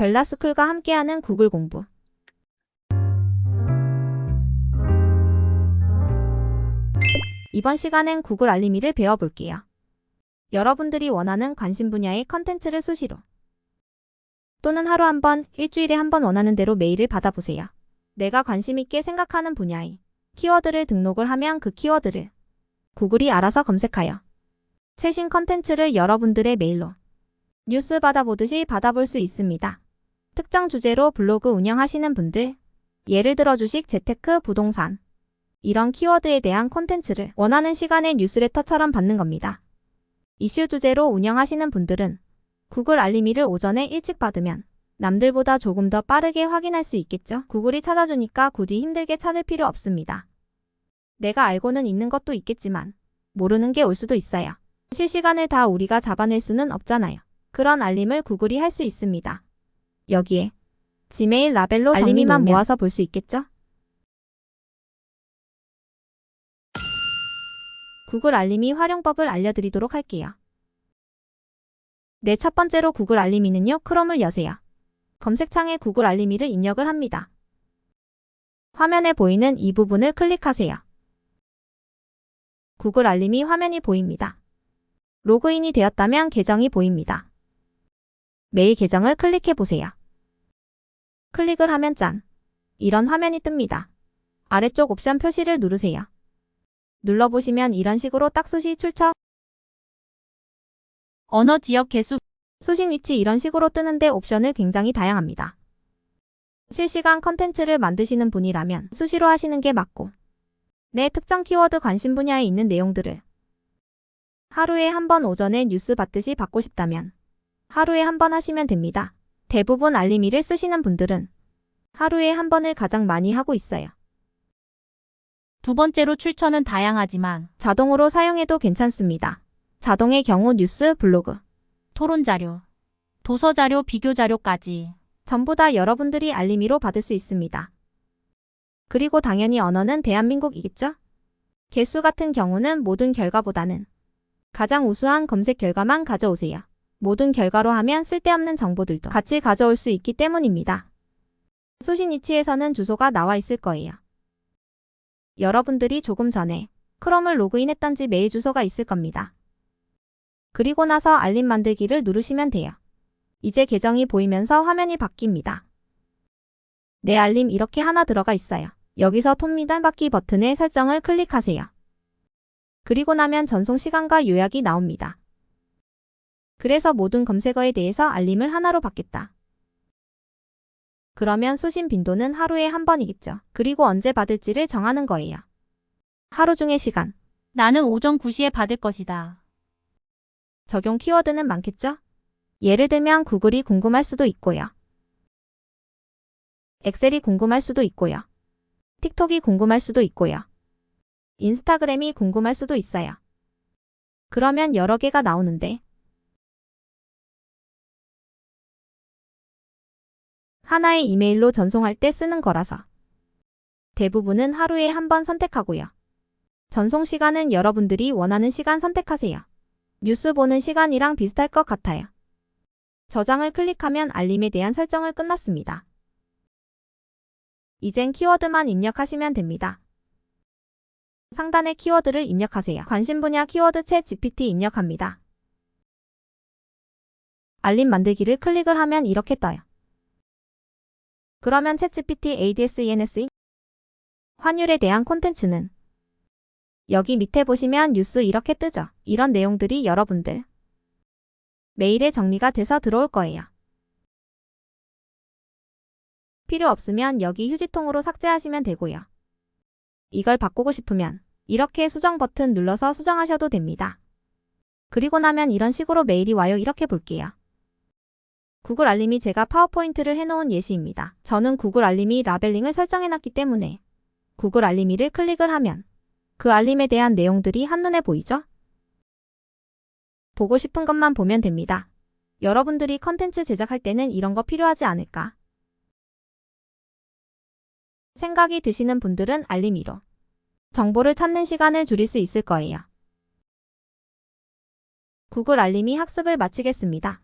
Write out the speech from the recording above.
벨라스쿨과 함께하는 구글 공부. 이번 시간엔 구글 알림이를 배워볼게요. 여러분들이 원하는 관심 분야의 컨텐츠를 수시로 또는 하루 한 번, 일주일에 한 번 원하는 대로 메일을 받아보세요. 내가 관심 있게 생각하는 분야의 키워드를 등록을 하면 그 키워드를 구글이 알아서 검색하여 최신 컨텐츠를 여러분들의 메일로 뉴스 받아보듯이 받아볼 수 있습니다. 특정 주제로 블로그 운영하시는 분들, 예를 들어 주식, 재테크, 부동산, 이런 키워드에 대한 콘텐츠를 원하는 시간에 뉴스레터처럼 받는 겁니다. 이슈 주제로 운영하시는 분들은 구글 알림이를 오전에 일찍 받으면 남들보다 조금 더 빠르게 확인할 수 있겠죠. 구글이 찾아주니까 굳이 힘들게 찾을 필요 없습니다. 내가 알고는 있는 것도 있겠지만 모르는 게 올 수도 있어요. 실시간을 다 우리가 잡아낼 수는 없잖아요. 그런 알림을 구글이 할 수 있습니다. 여기에 지메일 라벨로 알림이만 모아서 볼 수 있겠죠? 구글 알림이 활용법을 알려드리도록 할게요. 네, 첫 번째로 구글 알림이는요, 크롬을 여세요. 검색창에 구글 알림이를 입력을 합니다. 화면에 보이는 이 부분을 클릭하세요. 구글 알림이 화면이 보입니다. 로그인이 되었다면 계정이 보입니다. 메일 계정을 클릭해 보세요. 클릭을 하면 짠. 이런 화면이 뜹니다. 아래쪽 옵션 표시를 누르세요. 눌러보시면 이런 식으로 딱수시 출처, 언어 지역 개수 수신 위치 이런 식으로 뜨는데 옵션을 굉장히 다양합니다. 실시간 컨텐츠를 만드시는 분이라면 수시로 하시는 게 맞고 내 특정 키워드 관심 분야에 있는 내용들을 하루에 한 번 오전에 뉴스 받듯이 받고 싶다면 하루에 한 번 하시면 됩니다. 대부분 알림이를 쓰시는 분들은 하루에 한 번을 가장 많이 하고 있어요. 두 번째로 출처는 다양하지만 자동으로 사용해도 괜찮습니다. 자동의 경우 뉴스, 블로그, 토론 자료, 도서 자료, 비교 자료까지 전부 다 여러분들이 알림이로 받을 수 있습니다. 그리고 당연히 언어는 대한민국이겠죠? 개수 같은 경우는 모든 결과보다는 가장 우수한 검색 결과만 가져오세요. 모든 결과로 하면 쓸데없는 정보들도 같이 가져올 수 있기 때문입니다. 수신 위치에서는 주소가 나와 있을 거예요. 여러분들이 조금 전에 크롬을 로그인했던지 메일 주소가 있을 겁니다. 그리고 나서 알림 만들기를 누르시면 돼요. 이제 계정이 보이면서 화면이 바뀝니다. 내 알림 이렇게 하나 들어가 있어요. 여기서 톱미단 받기 버튼의 설정을 클릭하세요. 그리고 나면 전송 시간과 요약이 나옵니다. 그래서 모든 검색어에 대해서 알림을 하나로 받겠다. 그러면 수신 빈도는 하루에 한 번이겠죠. 그리고 언제 받을지를 정하는 거예요. 하루 중의 시간, 나는 오전 9시에 받을 것이다. 적용 키워드는 많겠죠? 예를 들면 구글이 궁금할 수도 있고요. 엑셀이 궁금할 수도 있고요. 틱톡이 궁금할 수도 있고요. 인스타그램이 궁금할 수도 있어요. 그러면 여러 개가 나오는데 하나의 이메일로 전송할 때 쓰는 거라서 대부분은 하루에 한 번 선택하고요. 전송 시간은 여러분들이 원하는 시간 선택하세요. 뉴스 보는 시간이랑 비슷할 것 같아요. 저장을 클릭하면 알림에 대한 설정을 끝났습니다. 이젠 키워드만 입력하시면 됩니다. 상단에 키워드를 입력하세요. 관심 분야 키워드 챗 GPT 입력합니다. 알림 만들기를 클릭을 하면 이렇게 떠요. 그러면 챗 GPT ADS ENS 환율에 대한 콘텐츠는 여기 밑에 보시면 뉴스 이렇게 뜨죠. 이런 내용들이 여러분들 메일에 정리가 돼서 들어올 거예요. 필요 없으면 여기 휴지통으로 삭제하시면 되고요. 이걸 바꾸고 싶으면 이렇게 수정 버튼 눌러서 수정하셔도 됩니다. 그리고 나면 이런 식으로 메일이 와요. 이렇게 볼게요. 구글 알림이 제가 파워포인트를 해놓은 예시입니다. 저는 구글 알림이 라벨링을 설정해놨기 때문에 구글 알림이를 클릭을 하면 그 알림에 대한 내용들이 한눈에 보이죠? 보고 싶은 것만 보면 됩니다. 여러분들이 컨텐츠 제작할 때는 이런 거 필요하지 않을까? 생각이 드시는 분들은 알림이로 정보를 찾는 시간을 줄일 수 있을 거예요. 구글 알림이 학습을 마치겠습니다.